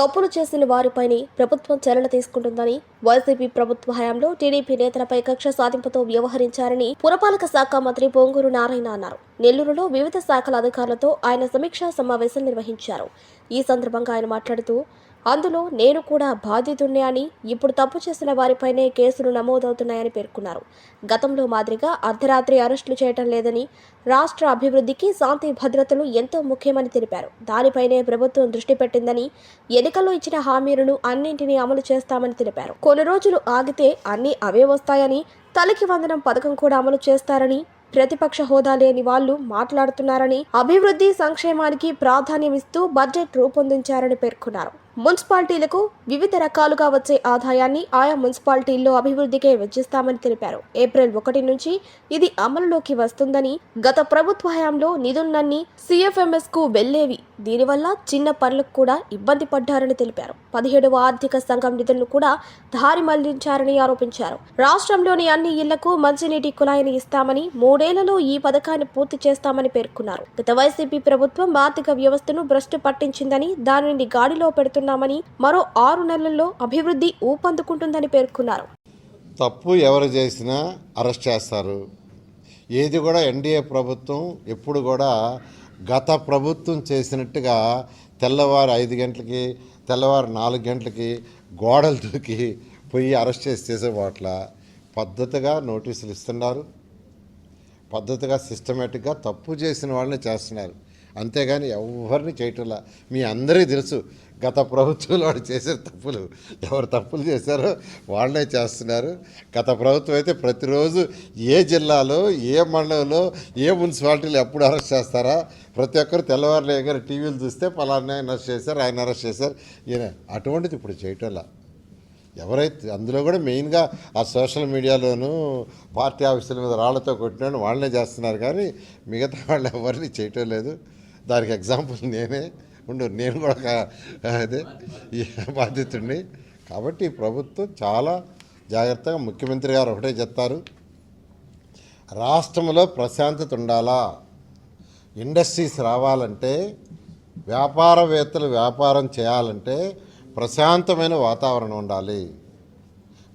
తప్పులు చేసిన వారిపైనే ప్రభుత్వం చర్యలు తీసుకుంటుందని వైసీపీ ప్రభుత్వ హయాంలో టీడీపీ నేతలపై కక్ష సాధింపుతో వ్యవహరించారని పురపాలక శాఖ మంత్రి పొంగూరు నారాయణ అన్నారు. నెల్లూరులో వివిధ శాఖల అధికారులతో ఆయన సమీక్షా సమావేశం నిర్వహించారు. ఈ సందర్భంగా ఆయన మాట్లాడుతూ అందులో నేను కూడా బాధితున్నే అని ఇప్పుడు తప్పు చేసిన వారిపైనే కేసులు నమోదవుతున్నాయని పేర్కొన్నారు. గతంలో మాదిరిగా అర్ధరాత్రి అరెస్టులు చేయటం లేదని రాష్ట్ర అభివృద్ధికి శాంతి భద్రతలు ఎంతో ముఖ్యమని తెలిపారు. దానిపైనే ప్రభుత్వం దృష్టి పెట్టిందని ఎన్నికల్లో ఇచ్చిన హామీలను అన్నింటినీ అమలు చేస్తామని తెలిపారు. కొన్ని రోజులు ఆగితే అన్నీ అవే వస్తాయని తలకి వందనం పథకం కూడా అమలు చేస్తారని ప్రతిపక్ష హోదా లేని వాళ్ళు మాట్లాడుతున్నారని అభివృద్ధి సంక్షేమానికి ప్రాధాన్యమిస్తూ బడ్జెట్ రూపొందించారని పేర్కొన్నారు. మున్సిపాలిటీలకు వివిధ రకాలుగా వచ్చే ఆదాయాన్ని ఆయా మున్సిపాలిటీల్లో అభివృద్ధికే వెచ్చిస్తామని తెలిపారు. ఏప్రిల్ ఒకటి నుంచి ఇది అమలులోకి వస్తుందని గత ప్రభుత్వ హయాంలో నిధులన్నీ సిఎఫ్ఎంఎస్కు వెళ్ళేవి. దీనివల్ల చిన్న పనులకు కూడా ఇబ్బంది పడ్డారని తెలిపారు. పదిహేడవ ఆర్థిక సంఘం నిధులను కూడా దారి మళ్ళించారని ఆరోపించారు. రాష్ట్రంలోని అన్ని ఇళ్ళకు మంచినీటి కుళాయిని ఇస్తామని మూడేళ్ళలో ఈ పథకాన్ని పూర్తి చేస్తామని పేర్కొన్నారు. గత వైసీపీ ప్రభుత్వం ఆర్థిక వ్యవస్థను భ్రష్టు పట్టించిందని దానిని గాడిలో చేస్తున్నామని మరో ఆరు నెలల్లో అభివృద్ధి ఊపందుకుంటుందని పేర్కొన్నారు. తప్పు ఎవరు చేసినా అరెస్ట్ చేస్తారు. ఏది కూడా ఎన్డీఏ ప్రభుత్వం ఎప్పుడు కూడా గత ప్రభుత్వం చేసినట్టుగా తెల్లవారు ఐదు గంటలకి తెల్లవారు నాలుగు గంటలకి గోడలు దూకి పోయి అరెస్ట్ చేసి చేసేవాట్ల పద్ధతిగా నోటీసులు ఇస్తున్నారు. పద్ధతిగా సిస్టమేటిక్గా తప్పు చేసిన వాళ్ళని చేస్తున్నారు. అంతేగాని ఎవరిని చేయటంలా. మీ అందరికీ తెలుసు గత ప్రభుత్వంలో వాడు చేసే తప్పులు. ఎవరు తప్పులు చేశారో వాళ్ళనే చేస్తున్నారు. గత ప్రభుత్వం అయితే ప్రతిరోజు ఏ జిల్లాలో ఏ మండలంలో ఏ మున్సిపాలిటీలు ఎప్పుడు అరెస్ట్ చేస్తారా? ప్రతి ఒక్కరు తెల్లవారులే గారు టీవీలు చూస్తే పలానా ఆయన అరెస్ట్ చేశారు ఆయన అరెస్ట్ చేశారు. ఈయన అటువంటిది ఇప్పుడు చేయటంలా. ఎవరైతే అందులో కూడా మెయిన్గా ఆ సోషల్ మీడియాలోనూ పార్టీ ఆఫీసుల మీద రాళ్ళతో కొట్టినాడు వాళ్ళనే చేస్తున్నారు కానీ మిగతా వాళ్ళు ఎవరిని చేయటం లేదు. దానికి ఎగ్జాంపుల్ నేనే ఉండు నేను కూడా అదే బాధితుడిని. కాబట్టి ప్రభుత్వం చాలా జాగ్రత్తగా ముఖ్యమంత్రి గారు ఒకటే చెప్తారు. రాష్ట్రంలో ప్రశాంతత ఉండాలా? ఇండస్ట్రీస్ రావాలంటే వ్యాపారవేత్తలు వ్యాపారం చేయాలంటే ప్రశాంతమైన వాతావరణం ఉండాలి.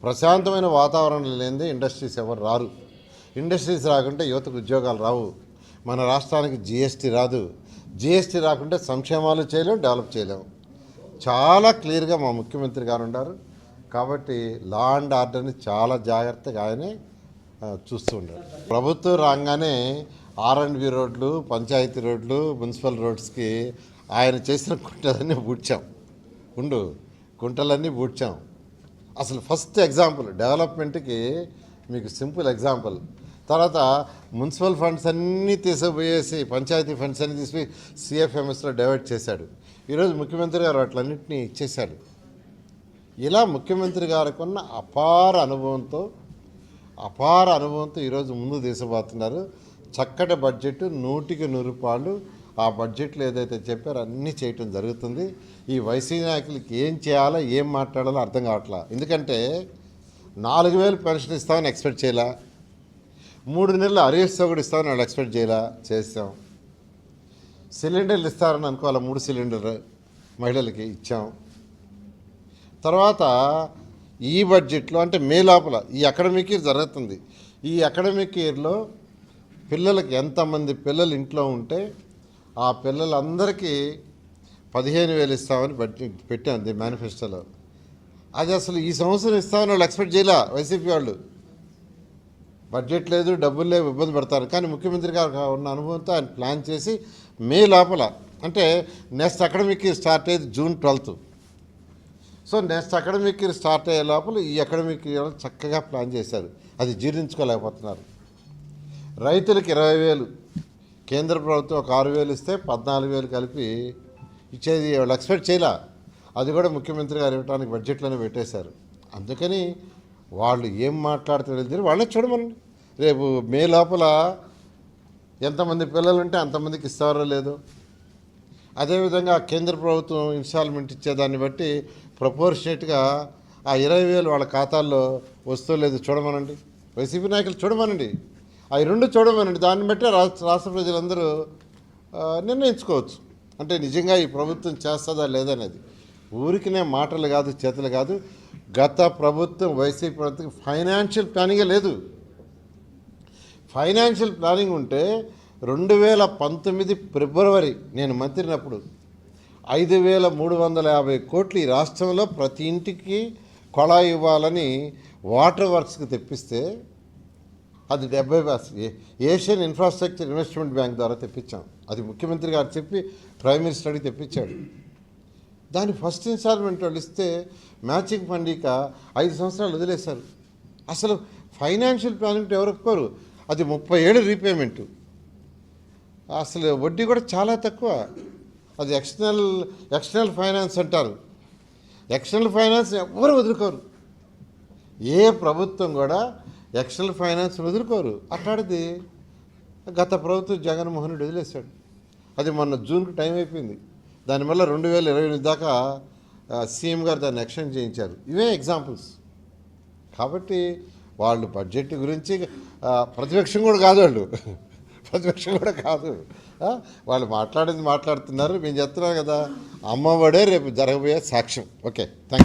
ప్రశాంతమైన వాతావరణం లేనిదే ఇండస్ట్రీస్ ఎవరు రారు. ఇండస్ట్రీస్ రాకుంటే యువతకు ఉద్యోగాలు రావు. మన రాష్ట్రానికి జిఎస్టీ రాదు. జిఎస్టీ రాకుంటే సంక్షేమాలు చేయలేము డెవలప్ చేయలేము చాలా క్లియర్గా మా ముఖ్యమంత్రి గారు ఉన్నారు. కాబట్టి లా అండ్ ఆర్డర్ని చాలా జాగ్రత్తగా ఆయనే చూస్తూ ఉన్నారు. ప్రభుత్వం రాగానే ఆర్ అండ్ బి రోడ్లు పంచాయతీ రోడ్లు మున్సిపల్ రోడ్స్కి ఆయన చేసిన కుంటలన్నీ పూడ్చాం. ఉండు కుంటలన్నీ పూడ్చాం. అసలు ఫస్ట్ ఎగ్జాంపుల్ డెవలప్మెంట్కి మీకు సింపుల్ ఎగ్జాంపుల్ తర్వాత మున్సిపల్ ఫండ్స్ అన్నీ తీసుకుపోయేసి పంచాయతీ ఫండ్స్ అన్నీ తీసుకుపోయి సిఎఫ్ఎంఎస్లో డైవర్ట్ చేశాడు. ఈరోజు ముఖ్యమంత్రి గారు వాటిలన్నింటినీ ఇచ్చేశాడు. ఇలా ముఖ్యమంత్రి గారికి ఉన్న అపార అనుభవంతో అపార అనుభవంతో ఈరోజు ముందు తీసుకుపోతున్నారు చక్కటి బడ్జెట్ నూటికి నూరు రూపాయలు ఆ బడ్జెట్లో ఏదైతే చెప్పారో అన్నీ చేయటం జరుగుతుంది. ఈ వైసీపీ నాయకులకి ఏం చేయాలో ఏం మాట్లాడాలో అర్థం కావట్లా. ఎందుకంటే నాలుగు వేలు పెన్షన్ ఇస్తామని ఎక్స్పెక్ట్ చేయాలా? మూడు నెలలు అరేస్ కూడా ఇస్తామని వాళ్ళు ఎక్స్పెక్ట్ చేయాలా చేస్తాం. సిలిండర్లు ఇస్తారని అనుకోవాలి? మూడు సిలిండర్ మహిళలకి ఇచ్చాం. తర్వాత ఈ బడ్జెట్లో అంటే మే లోపల ఈ అకాడమిక్ ఇయర్ జరుగుతుంది. ఈ అకాడమిక్ ఇయర్లో పిల్లలకి ఎంతమంది పిల్లలు ఇంట్లో ఉంటే ఆ పిల్లలందరికీ పదిహేను వేలు ఇస్తామని బడ్జెట్ పెట్టాను మేనిఫెస్టోలో. అది అసలు ఈ సంవత్సరం ఇస్తామని వాళ్ళు ఎక్స్పెక్ట్ చేయలే వైసీపీ వాళ్ళు. బడ్జెట్ లేదు డబ్బులు లేవు ఇబ్బంది పడతారు. కానీ ముఖ్యమంత్రి గారు ఉన్న అనుభవంతో ఆయన ప్లాన్ చేసి మే లోపల అంటే నెక్స్ట్ అకాడమిక్ ఇయర్ స్టార్ట్ అయ్యేది June twelfth. So next academic year start అయ్యే లోపల ఈ అకాడమిక్ ఇయర్ చక్కగా ప్లాన్ చేశారు. అది జీర్ణించుకోలేకపోతున్నారు. రైతులకు ఇరవై వేలు కేంద్ర ప్రభుత్వం ఒక ఆరు వేలు ఇస్తే పద్నాలుగు వేలు కలిపి ఇచ్చేది వాళ్ళు ఎక్స్పెక్ట్ చేయలే. అది కూడా ముఖ్యమంత్రి గారు ఇవ్వడానికి బడ్జెట్లోనే పెట్టేశారు. అందుకని వాళ్ళు ఏం మాట్లాడుతున్నారు వాళ్ళని చూడమనండి. రేపు మే లోపల ఎంతమంది పిల్లలు ఉంటే అంతమందికి ఇస్తారో లేదో. అదేవిధంగా కేంద్ర ప్రభుత్వం ఇన్స్టాల్మెంట్ ఇచ్చేదాన్ని బట్టి ప్రపోర్షనేట్గా ఆ ఇరవై వేలు వాళ్ళ ఖాతాల్లో వస్తూ లేదు చూడమనండి. వైసీపీ నాయకులు చూడమనండి. అవి రెండు చూడమనండి. దాన్ని బట్టి రాష్ట్ర రాష్ట్ర ప్రజలందరూ నిర్ణయించుకోవచ్చు. అంటే నిజంగా ఈ ప్రభుత్వం చేస్తుందా లేదనేది ఊరికినే మాటలు కాదు చేతులు కాదు. గత ప్రభుత్వం వైసీపీ ప్రభుత్వం ఫైనాన్షియల్ ప్లానింగే లేదు. ఫైనాన్షియల్ ప్లానింగ్ ఉంటే రెండు వేల పంతొమ్మిది ఫిబ్రవరి నేను మంత్రినప్పుడు ఐదు వేల మూడు వందల యాభై కోట్లు ఈ రాష్ట్రంలో ప్రతి ఇంటికి కొళాయి ఇవ్వాలని వాటర్ వర్క్స్కి తెప్పిస్తే అది డెబ్బై percent Asian infrastructure investment bank ద్వారా తెప్పించాం. అది ముఖ్యమంత్రి గారు చెప్పి ప్రైమ్ మినిస్టర్ అడిగి తెప్పించాడు. దాని ఫస్ట్ ఇన్స్టాల్మెంట్ వాళ్ళు ఇస్తే మ్యాచింగ్ ఫండ్ ఇక ఐదు సంవత్సరాలు వదిలేశారు. అసలు ఫైనాన్షియల్ ప్లానింగ్ ఎవరు ఒప్పుకోరు? అది ముప్పై ఏళ్ళు రీపేమెంట్. అసలు వడ్డీ కూడా చాలా తక్కువ. అది ఎక్స్టర్నల్ ఎక్స్టర్నల్ ఫైనాన్స్ అంటారు. ఎక్స్టర్నల్ ఫైనాన్స్ ఎవరు వదులుకోరు. ఏ ప్రభుత్వం కూడా ఎక్స్టర్నల్ ఫైనాన్స్ వదులుకోరు. అట్లాంటిది గత ప్రభుత్వం జగన్మోహన్ రెడ్డి వదిలేశాడు. అది మొన్న జూన్కి టైం అయిపోయింది. దానివల్ల రెండు వేల ఇరవై ఎనిమిది దాకా సీఎం గారు దాన్ని ఎక్స్టెండ్ చేయించారు. ఇవే ఎగ్జాంపుల్స్. కాబట్టి వాళ్ళు బడ్జెట్ గురించి ప్రతిపక్షం కూడా కాదు వాళ్ళు. ప్రతిపక్షం కూడా కాదు. వాళ్ళు మాట్లాడింది మాట్లాడుతున్నారు మేము చెప్తున్నాం కదా. అమ్మఒడే రేపు జరగబోయే సాక్ష్యం. Okay thank